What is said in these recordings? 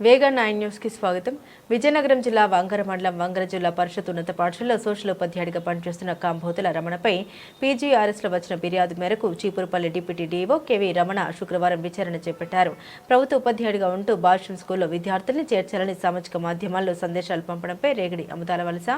వేగా nine న్యూస్కి స్వాగతం. విజయనగరం జిల్లా వంగర మండలం వంగర జిల్లా పరిషత్ ఉన్నత పాఠశాలలో సోషల్ ఉపాధ్యాయుడిగా పనిచేస్తున్న కాంభోతుల రమణపై పీజీఆర్ఎస్లో వచ్చిన ఫిర్యాదు మేరకు Cheepurupalli deputy DO KV Ramana శుక్రవారం విచారణ చేపట్టారు. ప్రభుత్వ ఉపాధ్యాయుడిగా ఉంటూ భాష్యం స్కూల్లో విద్యార్థుల్ని చేర్చాలని సామాజిక మాధ్యమాల్లో సందేశాలు పంపడంపై రేగడి అమదాల వలస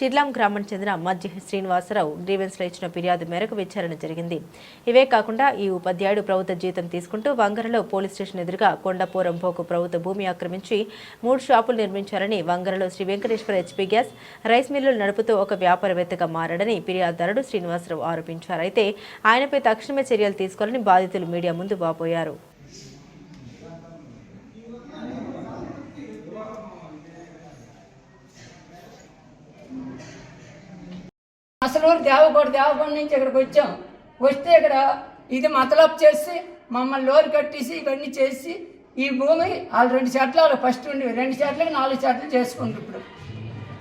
షిర్లాం గ్రామానికి చెందిన మధ్య శ్రీనివాసరావు గ్రీవెన్స్లో ఇచ్చిన ఫిర్యాదు మేరకు విచారణ జరిగింది. ఇవే కాకుండా ఈ ఉపాధ్యాయుడు ప్రభుత్వ జీతం తీసుకుంటూ వంగరలో పోలీస్ స్టేషన్ ఎదురుగా కొండపోరం పోకు ప్రభుత్వ భూమి ఆక్రమించి మూడు షాపులు నిర్మించారని వంగరలో Sri Venkateswara HP gas rice మిల్లులు నడుపుతూ ఒక వ్యాపారవేత్తగా మారాడని ఫిర్యాదుదారుడు శ్రీనివాసరావు ఆరోపించారు. అయితే ఆయనపై తక్షణమే చర్యలు తీసుకోవాలని బాధితులు మీడియా ముందు వాపోయారు. అసలు దేవకోట దేవకోట నుంచి ఇక్కడికి వచ్చాం. వస్తే ఇక్కడ ఇది మతలప్ చేసి మమ్మల్ని లోరు కట్టేసి ఇవన్నీ చేసి ఈ భూమి వాళ్ళు రెండు చెట్లు ఫస్ట్ ఉండి రెండు చెట్లకి నాలుగు చెట్లు చేసుకుంటారు ఇప్పుడు.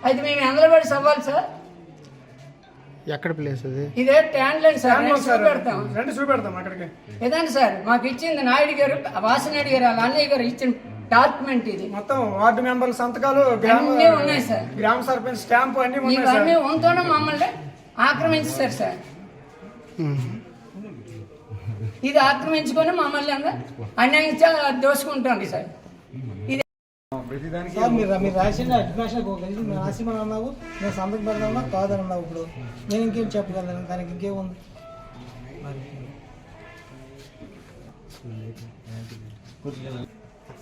అయితే మేము ఎందులో పడి సవ్వాలి సార్? ఎక్కడ ప్లేస్ అది? ఇదే ట్యాండ్ లైన్ సార్ నేను చూపెడతాం రండి చూపెడతాం అక్కడికి. ఇదండి సార్ మాకు ఇచ్చింది నాయుడు గారు వాసనాయుడు గారు వాళ్ళ అన్నయ్య గారు ఇచ్చిన డాక్యుమెంట్ ఇది. మొత్తం వార్డు మెంబర్ల సంతకాలు గ్రామ అన్నీ ఉన్నాయి సార్. గ్రామ సర్పంచ్ స్టాంపు అన్ని ఇవన్నీ ఉంటూనే మమ్మల్ని ఆక్రమించారు సార్. ఇది ఆక్రమించుకొని మమ్మల్ని అందరూ అన్యాయం చే- దోసుకుంటుంది సార్. ఇది సార్ మీరు మీరు రాసిన అడ్మిషన్ మీరు రాసిమని అన్నావు నేను సంతకం పెడదామన్నా కాదని అన్నావు ఇప్పుడు. నేను ఇంకేం చెప్పగలను? దానికి ఇంకేముంది?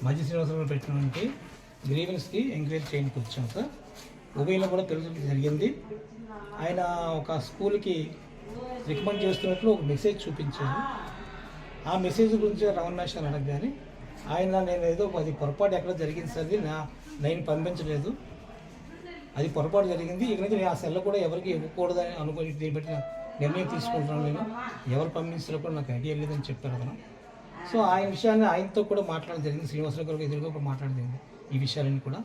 మధ్య శ్రీనివాసరావు పెట్టినటువంటి గ్రీవెన్స్కి ఎంక్వైరీ చేయడానికి వచ్చాం సార్. ఉభయలో కూడా తెలుసు జరిగింది. ఆయన ఒక స్కూల్కి రికమెండ్ చేస్తున్నట్లు ఒక మెసేజ్ చూపించారు. ఆ మెసేజ్ గురించి రమణాష్ అని అడగగానే ఆయన నేను ఏదో అది పొరపాటు ఎక్కడ జరిగింది సార్ నా నేను పంపించలేదు. అది పొరపాటు జరిగింది ఇక నుంచి నేను ఆ సెల్ కూడా ఎవరికి ఇవ్వకూడదని అనుకుని దీన్ని బట్టి నిర్ణయం తీసుకుంటున్నాను నేను. ఎవరు పంపించారో కూడా నాకు ఐడియా లేదని చెప్పారు అతను సో ఆయన విషయాన్ని ఆయనతో కూడా మాట్లాడడం జరిగింది శ్రీనివాసరావు గారికి ఎదురుగా కూడా మాట్లాడడం జరిగింది ఈ విషయాలన్నీ కూడా.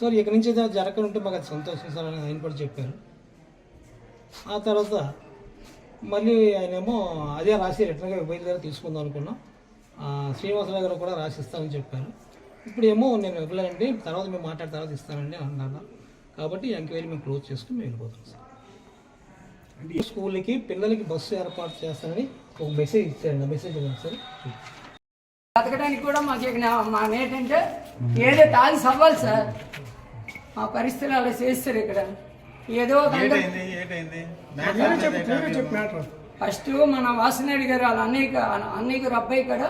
సో ఇక నుంచి ఏదైనా జరగకుంటే మాకు అది సంతోషం సార్ అని ఆయన కూడా చెప్పారు. ఆ తర్వాత మళ్ళీ ఆయనేమో అదే రాసి రిటర్న్గా బయలుదేరి తీసుకుందాం అనుకున్నాం. ఆ, శ్రీనివాసరావు గారు కూడా రాసిస్తానని చెప్పారు. ఇప్పుడు ఏమో నేను ఇవ్వలేండి తర్వాత మేము మాట్లాడిన తర్వాత ఇస్తానండి అని అన్నాను కాబట్టి ఎంక్వైరీ మేము క్లోజ్ చేసుకుని మేము వెళ్ళిపోతాం సార్. స్కూల్కి పిల్లలకి బస్సు ఏర్పాటు చేస్తానని ఒక మెసేజ్ ఇచ్చారండి. ఆ మెసేజ్ ఇవ్వండి సార్. బతకడానికి కూడా మాకు మా ఏంటంటే ఏదో తాగి సవ్వాలి సార్. మా పరిస్థితులు అలా చేస్తారు ఇక్కడ. ఏదో ఫస్ట్ మన వాసనాయుడు గారు వాళ్ళ అన్నయ్య అన్నయ్య గారు అబ్బాయి కూడా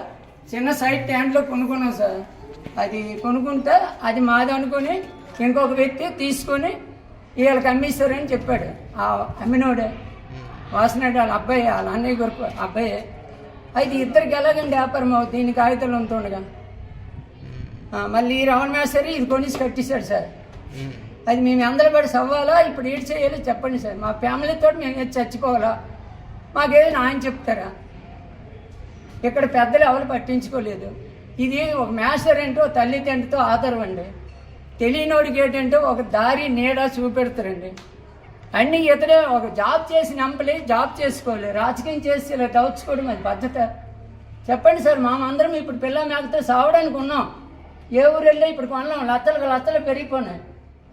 చిన్న సైడ్ ట్యాండ్లో కొనుక్కున్నాం సార్. అది కొనుక్కుంటే అది మాది అనుకుని ఇంకొక వ్యక్తి తీసుకొని వీళ్ళకి అమ్మేస్తారని చెప్పాడు. ఆ అమ్మినోడే. వాసనాయుడు వాళ్ళ అబ్బాయి వాళ్ళ అన్నయ్య గారు అబ్బాయి. అయితే ఇద్దరికి ఎలాగండి వ్యాపారం అవుతుంది దీని కాగితాలు ఉంటుండగా. ఆ, మళ్ళీ ఈ రమణ మేసరి ఇది కొనేసి కట్టేశాడు సార్. అది మేము అందరి పడి సవ్వాలా? ఇప్పుడు ఏడు చేయాలో చెప్పండి సార్. మా ఫ్యామిలీతో మేము చచ్చిపోవాలా? మాకేదైనా ఆయన చెప్తారా? ఇక్కడ పెద్దలు ఎవరు పట్టించుకోలేదు. ఇది ఒక మేస్టర్ ఏంటో తల్లిదండ్రితో ఆధారం అండి. తెలియనోడికి ఏంటంటే ఒక దారి నీడ చూపెడతారండి. అన్ని ఇతడే ఒక జాబ్ చేసి నంపలే జాబ్ చేసుకోవాలి రాజకీయం చేసి ఇలా దౌచుకోవడం అది భద్రత చెప్పండి సార్ మా అందరం ఇప్పుడు పిల్ల మేకతో సావడానికి ఉన్నాం ఏ ఊరు వెళ్ళి ఇప్పుడు కొనలేం. లత్తలకు లత్తలు పెరిగిపోయినాయి.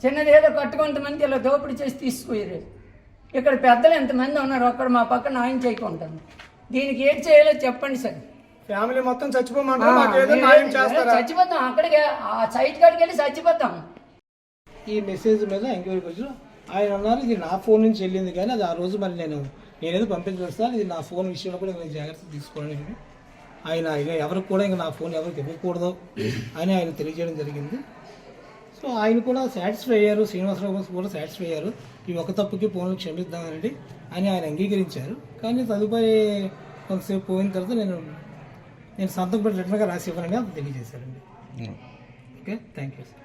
చిన్నది ఏదో కట్టుకుంతమంది ఇలా దోపిడీ చేసి తీసుకుపోయారు. ఇక్కడ పెద్దలు ఎంతమంది ఉన్నారు అక్కడ మా పక్కన ఆయన చేయకుంటాను దీనికి ఏం చేయాలో చెప్పండి సార్. ఫ్యామిలీ మొత్తం చచ్చిపోమంటారు? చచ్చిపోతాం అక్కడికి ఆ సైట్ కాడికి వెళ్ళి చచ్చిపోతాం. ఈ మెసేజ్ మీద ఎంక్వైరీ వచ్చి ఆయన అన్నారు ఇది నా ఫోన్ నుంచి వెళ్ళింది కానీ అది ఆ రోజు మరి నేను నేనేదో పంపించలేదు సార్ ఇది నా ఫోన్ విషయంలో కూడా నేను జాగ్రత్త తీసుకోండి అని ఆయన ఇక ఎవరికి కూడా ఇంకా నా ఫోన్ ఎవరికి ఇవ్వకూడదు అని ఆయన తెలియజేయడం జరిగింది. సో ఆయన కూడా సాటిస్ఫై అయ్యారు. శ్రీనివాసరావు కూడా సాటిస్ఫై అయ్యారు. ఈ ఒక తప్పుకి ఫోన్లు క్షమిద్దామనండి అని ఆయన అంగీకరించారు. కానీ తదుపరి కొంతసేపు పోయిన తర్వాత నేను నేను సంతకం పెట్టి రిటర్న్గా రాసి ఇవ్వనని అది తెలియజేశారండి. ఓకే. Thank you sir.